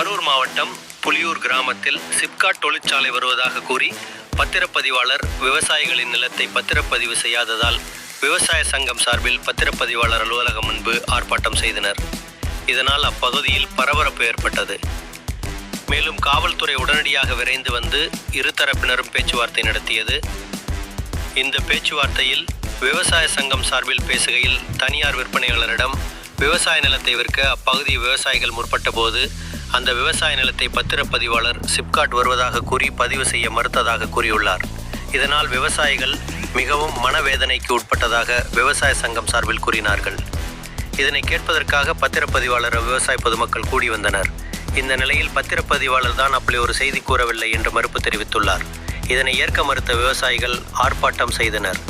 கரூர் மாவட்டம் புலியூர் கிராமத்தில் சிப்காட் தொழிற்சாலை வருவதாக கூறி பத்திரப்பதிவாளர் விவசாயிகளின் நிலத்தை பத்திரப்பதிவு செய்யாததால் விவசாய சங்கம் சார்பில் பத்திரப்பதிவாளர் அலுவலகம் முன்பு ஆர்ப்பாட்டம் செய்தனர். இதனால் அப்பகுதியில் பரபரப்பு ஏற்பட்டது. மேலும் காவல்துறை உடனடியாக விரைந்து வந்து இருதரப்பினரும் பேச்சுவார்த்தை நடத்தியது. இந்த பேச்சுவார்த்தையில் விவசாய சங்கம் சார்பில் பேசுகையில் தனியார் விற்பனையாளரிடம் விவசாய நிலத்தை விற்க அப்பகுதி விவசாயிகள் முற்பட்டபோது அந்த விவசாய நிலத்தை பத்திரப்பதிவாளர் சிப்காட் வருவதாக கூறி பதிவு செய்ய மறுத்ததாக கூறியுள்ளார். இதனால் விவசாயிகள் மிகவும் மனவேதனைக்கு உட்பட்டதாக விவசாய சங்கம் சார்பில் கூறினார்கள். இதனை கேட்பதற்காக பத்திரப்பதிவாளர் விவசாய பொதுமக்கள் கூடி வந்தனர். இந்த நிலையில் பத்திரப்பதிவாளர் தான் அப்படி ஒரு செய்தி கூறவில்லை என்று மறுப்பு தெரிவித்துள்ளார். இதனை ஏற்க மறுத்த விவசாயிகள் ஆர்ப்பாட்டம் செய்தனர்.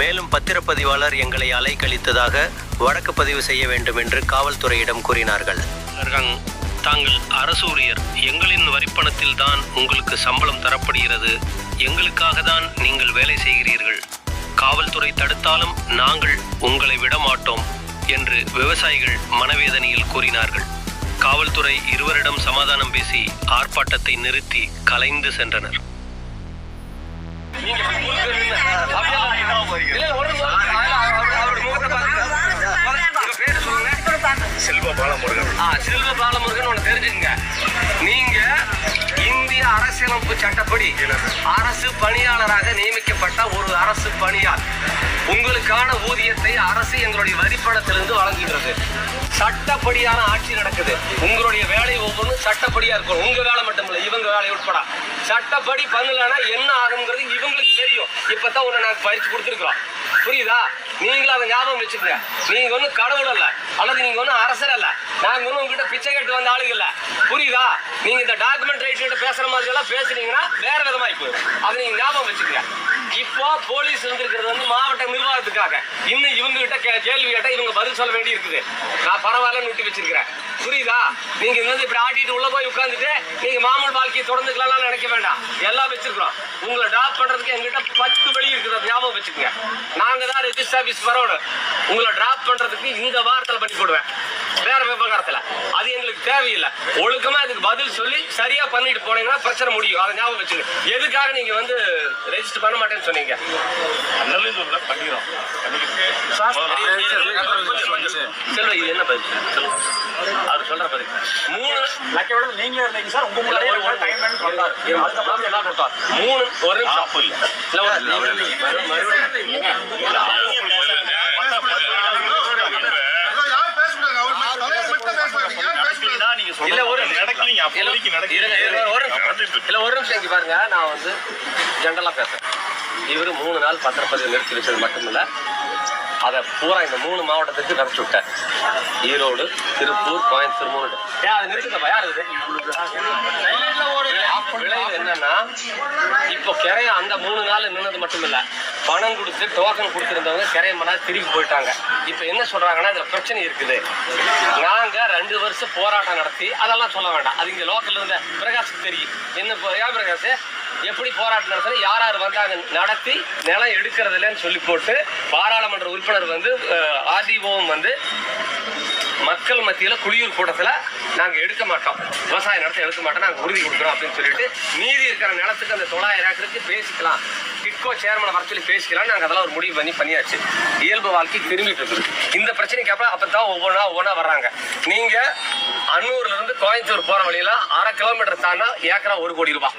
மேலும் பத்திரப்பதிவாளர் எங்களை அலைக்கழித்ததாக வழக்கு பதிவு செய்ய வேண்டும் என்று காவல்துறையிடம் கூறினார்கள். தாங்கள் அரசூரியர். எங்களின் வரிப்பணத்தில் தான் உங்களுக்கு சம்பளம் தரப்படுகிறது. எங்களுக்காக தான் நீங்கள் வேலை செய்கிறீர்கள். காவல்துறை தடுத்தாலும் நாங்கள் உங்களை விடமாட்டோம் என்று விவசாயிகள் மனவேதனையில் கூறினார்கள். காவல்துறை இருவரிடம் சமாதானம் பேசி ஆர்ப்பாட்டத்தை நிறுத்தி கலைந்து சென்றனர். நீங்க சட்டப்படி அரசு பணியாளராக நியமிக்கப்பட்ட ஒரு அரசு பணியார் உங்களுக்கான ஊதியத்தை அரசு எங்களுடைய வரிப்பணத்திலிருந்து வழங்குகிறது. சட்டப்படியான ஆட்சி நடக்குது. உங்களுடைய வேலை சட்டப்படியாக சட்டப்படியா இருக்கும் உங்க வேலை மட்டும் இல்லை இவங்க வேலை உட்பட. சட்டப்படி பண்ணலன்னா என்ன ஆகுங்கிறது இவங்களுக்கு தெரியும். இப்பதான் உன்னை நாங்கள் பயிற்சி கொடுத்துருக்கோம் புரியுதா? நீங்களும் அதை ஞாபகம் வச்சுக்கோங்க. நீங்க ஒன்றும் கடவுள் அல்ல அல்லது நீங்க ஒன்றும் அரசர் அல்ல. நாங்க ஒன்றும் உங்ககிட்ட பிச்சை கேட்டு வந்த ஆளுங்க இல்ல. புரியுதா? நீங்க இந்த டாக்குமெண்ட் ரைட் கிட்ட பேசுற மாதிரி எல்லாம் பேசுனீங்கன்னா வேற விதமாய் போயிடும். அதை நீங்க ஞாபகம் வச்சுக்கோங்க. இப்போ போலீஸ் வந்திருக்கிறது வந்து மாவட்ட நிர்வாகத்துக்காக. இன்னும் இவங்க கிட்ட கே- கேள்வி கேட்டா இவங்க பதில் சொல்ல வேண்டி இருக்குது நான் பரவாயில்லன்னு விட்டு வச்சிருக்கிறேன். புரியுதா? நீங்க இங்க வந்து இப்படி ஆட்டிட்டு உள்ள போய் உட்காந்துட்டு நீங்க மாமூல் வாழ்க்கையை தொடர்ந்துக்கலாம் நினைக்க வேண்டாம். எல்லாம் வச்சிருக்கிறோம். உங்களை டிராப் பண்றதுக்கு எங்கிட்ட பத்து வழி இருக்குது. அது ஞாபகம் வச்சுக்கோங்க. நாங்க தான் ரெஜிஸ்டர் ஆஃபீஸ் வரணும் உங்களை டிராப் பண்றதுக்கு இந்த வாரத்தில் பண்ணி போடுவேன். வேற விவகாரத்தில். அது எங்களுக்கு தேவையில்லை. ஒழுக்கமா இதுக்கு பதில் சொல்லி சரியா பண்ணிட்டு போனீங்கன்னா பிரச்சனை முடியும். அதை ஞாபகம் வச்சுங்க எதுக்காக நீங்க வந்து ரெஜிஸ்டர் பண்ண மாட்டேன்னு சொன்னீங்க? பண்ணிக்கிறோம். செல்வ இது என்ன பதில். அவர் சொல்ற பதில். மூணு நீங்களே இருந்தீங்க சார். உங்க முன்னாடியே ஒரு டைம் கொடுத்தாரு அதுக்கப்புறம் எல்லாம் கொடுத்தாரு மூணு ஒரு நிமிஷம். இல்ல ஒரு- நீங்க இல்ல, ஒரு. நடக்கல இல்ல ஒரு நிமிஷம். இங்க பாருங்க. நான் வந்து ஜென்ரலா பேசுறேன். இவரு மூணு நாள் பத்திரப்பதிவு நிறுத்தி வச்சது மட்டும் இல்ல அதை பூரா இந்த மூணு மாவட்டத்துக்கு நிறச்சு விட்டேன் ஈரோடு திருப்பூர் கோயம்புத்தூர் மூணு. ஏன் அதை நிறுத்துக்கப்பா யார் இது? விளைவு என்னன்னா இப்போ கிரைய அந்த மூணு நாள் நின்னது மட்டும் இல்ல பணம் கொடுத்து டோக்கன் கொடுத்துருந்தவங்க கிரைய மணி திருப்பி போயிட்டாங்க. இப்போ என்ன சொல்றாங்கன்னா இதுல பிரச்சனை இருக்குது. நாங்க ரெண்டு வருஷம் போராட்டம் நடத்தி அதெல்லாம் சொல்ல வேண்டாம். அது இங்க லோக்கல்ல இருந்த பிரகாஷுக்கு தெரியும். என்ன ஏன் பிரகாஷ்? எப்படி போராட்டம் நடத்துறது யார் யார் வந்தாங்க? நடத்தி நிலம் எடுக்கிறது இல்லைன்னு சொல்லி போட்டு பாராளுமன்ற உறுப்பினர் வந்து ஆர்டிஓவும் வந்து மக்கள் மத்தியில் குளியூர் கூட்டத்தில் நாங்கள் எடுக்க மாட்டோம். விவசாய நிலத்தை எடுக்க மாட்டோம். நாங்கள் உறுதி கொடுக்குறோம் அப்படின்னு சொல்லிட்டு மீதி இருக்கிற நிலத்துக்கு அந்த தொள்ளாயிரம் ஏக்கருக்கு பேசிக்கலாம். கிட்கோ சேர்மனை வர சொல்லி பேசிக்கலாம் நாங்கள் அதெல்லாம் ஒரு முடிவு பண்ணி பண்ணியாச்சு. இயல்பு வாழ்க்கை திரும்பிட்டு இருக்குது. இந்த பிரச்சனைக்கு அப்புறம் அப்போ தான் ஒவ்வொன்றா ஒவ்வொன்றா வர்றாங்க நீங்கள் அன்னூர்லேருந்து கோயம்புத்தூர் போகிற வழியில அரை கிலோமீட்டர் தானா ஏக்கரா ஒரு கோடி ரூபாய்.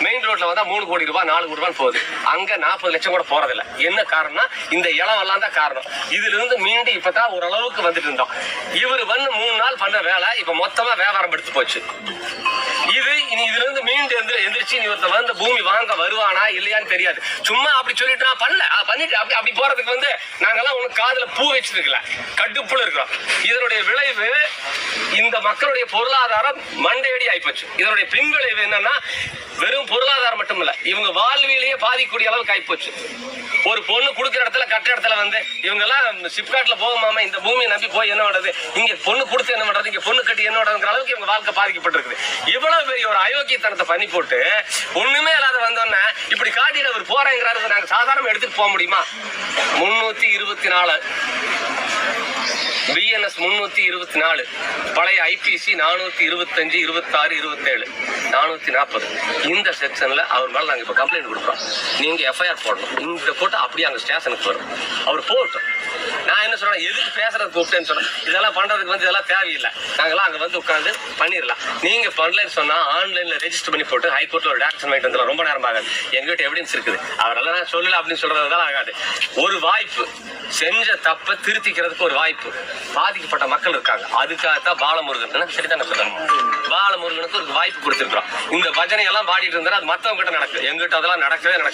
மெயின் ரோட்ல வந்தா மூணு கோடி ரூபாய் நாலு கோடி ரூபாய் போகுது. அங்க நாற்பது லட்சம் கூட போறதில்ல. என்ன காரணம்னா இந்த இளவெல்லாம் தான் காரணம். இதுல இருந்து மீண்டு இப்பதான் ஓரளவுக்கு வந்துட்டு இருந்தோம். இவர் வந்து மூணு நாள் பண்ண வேலை இப்ப மொத்தமா வியாபாரம் எடுத்து போச்சு. இது இனி இதுல இருந்து மீண்டு எந்திர எந்திரிச்சு நீ ஒருத்தர் வந்து பூமி வாங்க வருவானா இல்லையான்னு தெரியாது. சும்மா அப்படி சொல்லிட்டு நான் பண்ணல. பண்ணிட்டு அப்படி அப்படி போறதுக்கு வந்து நாங்கெல்லாம் உனக்கு காதுல பூ வச்சிருக்கல. கடுப்புல இருக்கிறோம். இதனுடைய விளைவு இந்த மக்களுடைய பொருளாதாரம் மண்டையடி ஆயிப்போச்சு. இதனுடைய பின் விளைவு என்னன்னா வெறும் பொருளாதாரம் மட்டும் இல்ல இவங்க வாழ்வியலையே பாதிக்கூடிய அளவுக்கு ஆயிப்போச்சு. ஒரு பொண்ணு கொடுக்குற இடத்துல கட்ட இடத்துல வந்து இவங்க எல்லாம் சிப்காட்ல போகுமாமா இந்த பூமியை நம்பி போய் என்ன பண்றது? இங்க பொண்ணு கொடுத்து என்ன பண்றது? இங்க பொண்ணு கட்டி என்ன பண்றதுங்கிற அளவுக்கு இவங்க வாழ்க்கை பாதிக்கப்பட்டிருக்குது. இவ்வளவு பெரிய ஒரு அயோக்கியத்தனத்தை பண்ணி போட்டு ஒண்ணுமே இல்லாத வந்தோன்னே இப்படி காட்டிட்டு அவர் போறேங்கிறாரு நாங்க சாதாரண எடுத்துட்டு போக முடியுமா? முன்னூத்தி இருபத்தி நாலு. பிஎன்எஸ் முன்னூத்தி இருபத்தி நாலு பழைய ஐபிசி நானூத்தி இருபத்தஞ்சு இருபத்தாறு இருபத்தேழு நானூத்தி நாற்பது. இந்த செக்ஷன்ல அவர் மேல நாங்க இப்ப கம்ப்ளைண்ட் கொடுக்குறோம். நீங்க எஃப்ஐஆர் போடணும். இந்த போட்டு அப்படியே அங்க ஸ்டேஷனுக்கு வரும். அவர் போட்டோம் நான் என்ன சொல்றேன் எதுக்கு பேசுறது கூப்பிட்டேன்னு சொன்னேன். இதெல்லாம் பண்றதுக்கு வந்து இதெல்லாம் தேவையில்லை. நாங்கெல்லாம் அங்க வந்து உட்காந்து பண்ணிடலாம். நீங்க பண்ணலன்னு சொன்னா ஆன்லைன்ல ரெஜிஸ்டர் பண்ணி போட்டு ஹைகோர்ட்ல ஒரு டேரக்ஷன் வாங்கிட்டு வந்துடலாம் ரொம்ப நேரம் ஆகாது. எங்ககிட்ட எவிடன்ஸ் இருக்குது. அவரெல்லாம் நான் சொல்லல அப்படின்னு சொல்றதுதான் ஆகாது. ஒரு வாய்ப்பு செஞ்ச தப்பை திருத்திக்கிறதுக்கு ஒரு வாய்ப்பு. பாதிக்கப்பட்ட மக்கள் இருக்காங்க. அதுக்காகத்தான் பாலமுருகன் சரிதான பாலமுருகனுக்கு ஒரு வாய்ப்பு கொடுத்துருக்கோம் இந்த பஜனை எல்லாம் பாடிட்டு இருந்தா அது மத்தவங்க கிட்ட நடக்குது. எங்கிட்ட அதெல்லாம் நடக்கவே நடக்கும்